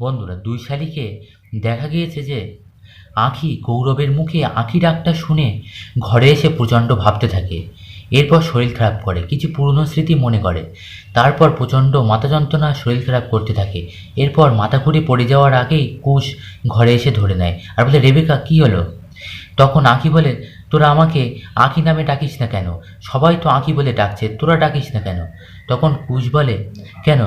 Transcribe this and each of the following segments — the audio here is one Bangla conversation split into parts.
বন্ধুরা, দুই শালিকে দেখা গিয়েছে যে আঁখি গৌরবের মুখে আঁখি ডাকটা শুনে ঘরে এসে প্রচণ্ড ভাবতে থাকে। এরপর শরীর খারাপ করে, কিছু পুরনো স্মৃতি মনে করে। তারপর প্রচণ্ড মাথা যন্ত্রণা শরীর খারাপ করতে থাকে। এরপর মাথা ঘুরে পড়ে যাওয়ার আগেই কুশ ঘরে এসে ধরে নেয় আর বলে, রেবেকা, কী হলো? তখন আঁকি বলে, তোরা আমাকে আঁকি নামে ডাকিস না কেন? সবাই তো আঁকি বলে ডাকছে, তোরা ডাকিস না কেন? তখন কুশ বলে, কেন?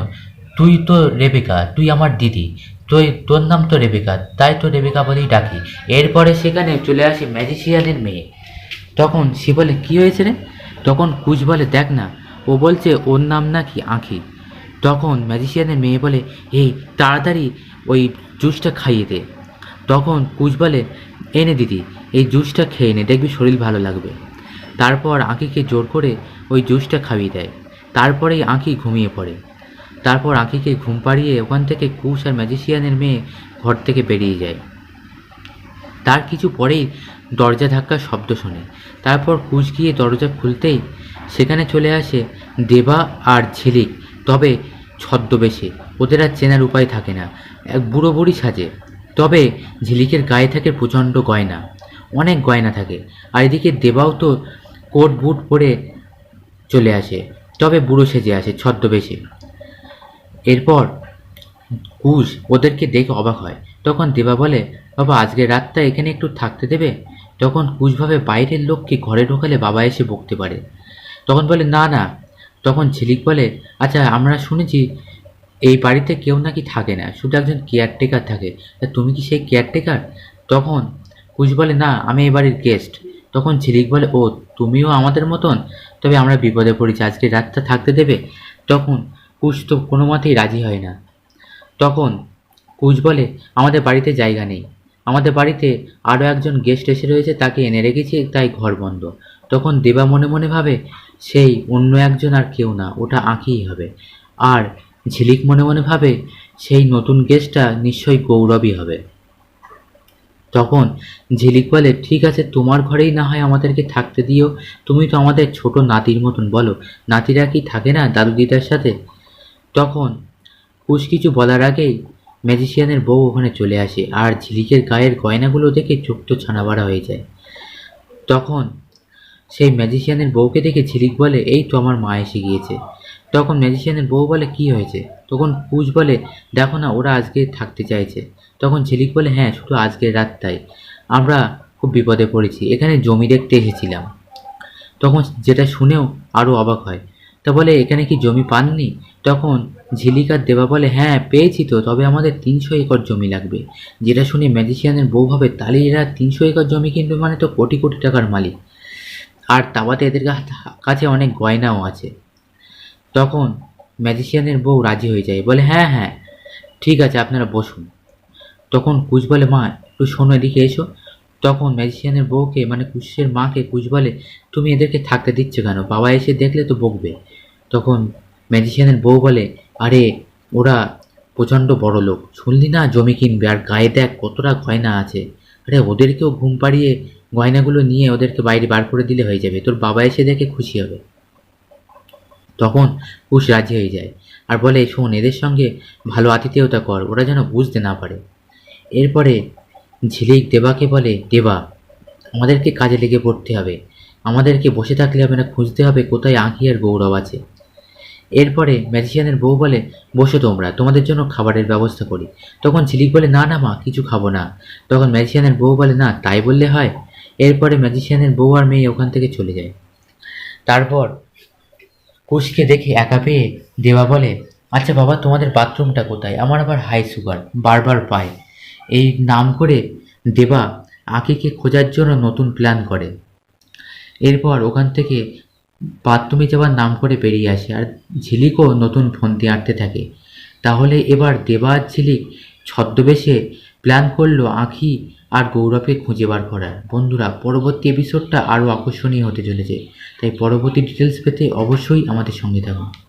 তুই তো রেবেকা, তুই আমার দিদি। তুই, তোর নাম তো রেবেকা, তাই তো রেবেকা বলেই ডাকি। এরপরে সেখানে চলে আসে ম্যাজিশিয়ানের মেয়ে। তখন সে বলে, কী হয়েছে রে? তখন কুচ বলে, দেখ না, ও বলছে ওর নাম নাকি আঁখি। তখন ম্যাজিশিয়ানের মেয়ে বলে, এই, তাড়াতাড়ি ওই জুসটা খাইয়ে দে। তখন কুচ বলে, এনে দিদি, এই জুসটা খেয়ে নে, দেখবি শরীর ভালো লাগবে। তারপর আঁকিকে জোর করে ওই জুসটা খাইয়ে দেয়। তারপরেই আঁকি ঘুমিয়ে পড়ে। তারপর আঁকিকে ঘুম পাড়িয়ে ওখান থেকে কুশ আর ম্যাজিশিয়ানের মেয়ে ঘর থেকে বেরিয়ে যায়। তার কিছু পরেই দরজা ধাক্কার শব্দ শোনে। তারপর কুশ গিয়ে দরজা খুলতেই সেখানে চলে আসে দেবা আর ঝিলিক। তবে ছদ্মবেশে, ওদের আর চেনার উপায় থাকে না। এক বুড়ো বুড়ি সাজে। তবে ঝিলিকের গায়ে থাকে প্রচণ্ড গয়না। অনেক গয়না থাকে। আর এদিকে দেবাও তো কোট বুট পরে চলে আসে। তবে বুড়ো সেজে আসে ছদ্মবেশে। এরপর কুশ ওদেরকে দেখে অবাক হয়। তখন দেবা বলে, বাবা আজকের রাতটা এখানে একটু থাকতে দেবে? তখন কুশ ভাবে, বাইরের লোককে ঘরে ঢোকালে বাবা এসে বকতে পারে। তখন বলে, না না। তখন ঝিলিক বলে আচ্ছা আমরা শুনেছি এই বাড়িতে কেউ নাকি থাকে না, শুধু একজন কেয়ারটেকার থাকে। তা তুমি কি সেই কেয়ারটেকার? তখন কুশ বলে, না, আমি এই বাড়ির গেস্ট। তখন ঝিলিক বলে, ও, তুমিও আমাদের মতন? তবে আমরা বিপদে পড়েছি, আজকে রাতটা থাকতে দেবে? তখন কুশ তো কোনো মতেই রাজি হয় না। তখন কুচ বলে, আমাদের বাড়িতে জায়গা নেই। আমাদের বাড়িতে আরও একজন গেস্ট এসে রয়েছে, তাকে এনে রেখেছি, তাই ঘর বন্ধ। তখন দেবা মনে মনে ভাবে, সেই অন্য একজন আর কেউ না, ওটা আঁকিই হবে। আর ঝিলিক মনে মনে ভাবে, সেই নতুন গেস্টটা নিশ্চয়ই গৌরবই হবে। তখন ঝিলিক বলে, ঠিক আছে, তোমার ঘরেই না হয় আমাদেরকে থাকতে দিও। তুমি তো আমাদের ছোট নাতির মতন বলো। নাতিরা কি থাকে না দাদু দিদার সাথে? তখন কুশ কিছু বলার আগেই ম্যাজিশিয়ানের বউ ওখানে চলে আসে আর ঝিলিকের গায়ের গয়নাগুলো দেখে চোখ তো ছানাবাড়া হয়ে যায়। তখন সেই ম্যাজিশিয়ানের বউকে দেখে ঝিলিক বলে, এই তো আমার মা এসে গিয়েছে। তখন ম্যাজিশিয়ানের বউ বলে, কি হয়েছে? তখন কুশ বলে, দেখো না, ওরা আজকে থাকতে চাইছে। তখন ঝিলিক বলে হ্যাঁ শুধু আজকের রাতটাই আমরা খুব বিপদে পড়েছি, এখানে জমি দেখতে এসেছিলাম। তখন যেটা শুনেও আরও অবাক হয়। তা বলে, এখানে কি জমি পাননি? তখন ঝিলিকার দেবা বলে হ্যাঁ পেয়েছি তো, তবে আমাদের তিনশো একর জমি লাগবে। যেটা শুনে ম্যাজিশিয়ানের বউ ভাবে, তাহলে এরা তিনশো একর জমি কিনবে মানে তো কোটি কোটি টাকার মালিক। আর তাবাতে এদের কাছে অনেক গয়নাও আছে। তখন ম্যাজিশিয়ানের বউ রাজি হয়ে যায়, বলে হ্যাঁ হ্যাঁ ঠিক আছে, আপনারা বসুন। তখন কুচ বলে, মা, একটু শোনো, এদিকে এসো। তখন ম্যাজিশিয়ানের বউকে মানে কুশের মাকে কুচ বলে, তুমি এদেরকে থাকতে দিচ্ছ কেন? বাবা এসে দেখলে তো বকবে। তখন ম্যাজিশিয়ানের বউ বলে, আরে, ওরা প্রচণ্ড বড় লোক। শুনলি না, জমি কিনবে, আর গায়ে দেখ কতটা গয়না আছে। আরে, ওদেরকেও ঘুম পাড়িয়ে গয়নাগুলো নিয়ে ওদেরকে বাইরে বার করে দিলে হয়ে যাবে। তোর বাবা এসে দেখে খুশি হবে। তখন কুশ রাজি হয়ে যায়। আর বলে, শোন, এদের সঙ্গে ভালো আতিথেয়তা কর। ওরা যেন বুঝতে না পারে। এরপরে ঝিলিক দেবাকে বলে, দেবা, আমাদেরকে কাজে লেগে পড়তে হবে। আমাদেরকে বসে থাকলে হবে না খুঁজতে হবে কোথায় আঁকি আর গৌরব আছে। এরপরে ম্যাজিশিয়ানের বউ বলে, বসো তোমরা, তোমাদের জন্য খাবারের ব্যবস্থা করি। তখন ঝিলিক বলে, না না মা, কিছু খাব না। তখন ম্যাজিশিয়ানের বউ বলে, না, তাই বললে হয়? এরপরে ম্যাজিশিয়ানের বউ আর মেয়ে ওখান থেকে চলে যায়। তারপর কুশকে দেখে একা পেয়ে দেবা বলে আচ্ছা বাবা, তোমাদের বাথরুমটা কোথায়? আমার আবার হাই সুগার বারবার পায়। এই নাম করে দেবা আঁকিকে খোঁজার জন্য নতুন প্ল্যান করে। এরপর ওখান থেকে বাথরুমে যাওয়ার নাম করে বেরিয়ে আসে আর ঝিলিকও নতুন ফন্দি আঁটতে থাকে। তাহলে এবার দেবা ঝিলিক ছদ্মবেশে প্ল্যান করল আঁখি আর গৌরবকে খুঁজে বার করার। বন্ধুরা, পরবর্তী এপিসোডটা আরও আকর্ষণীয় হতে চলেছে। তাই পরবর্তী ডিটেলস পেতে অবশ্যই আমাদের সঙ্গে থাকুন।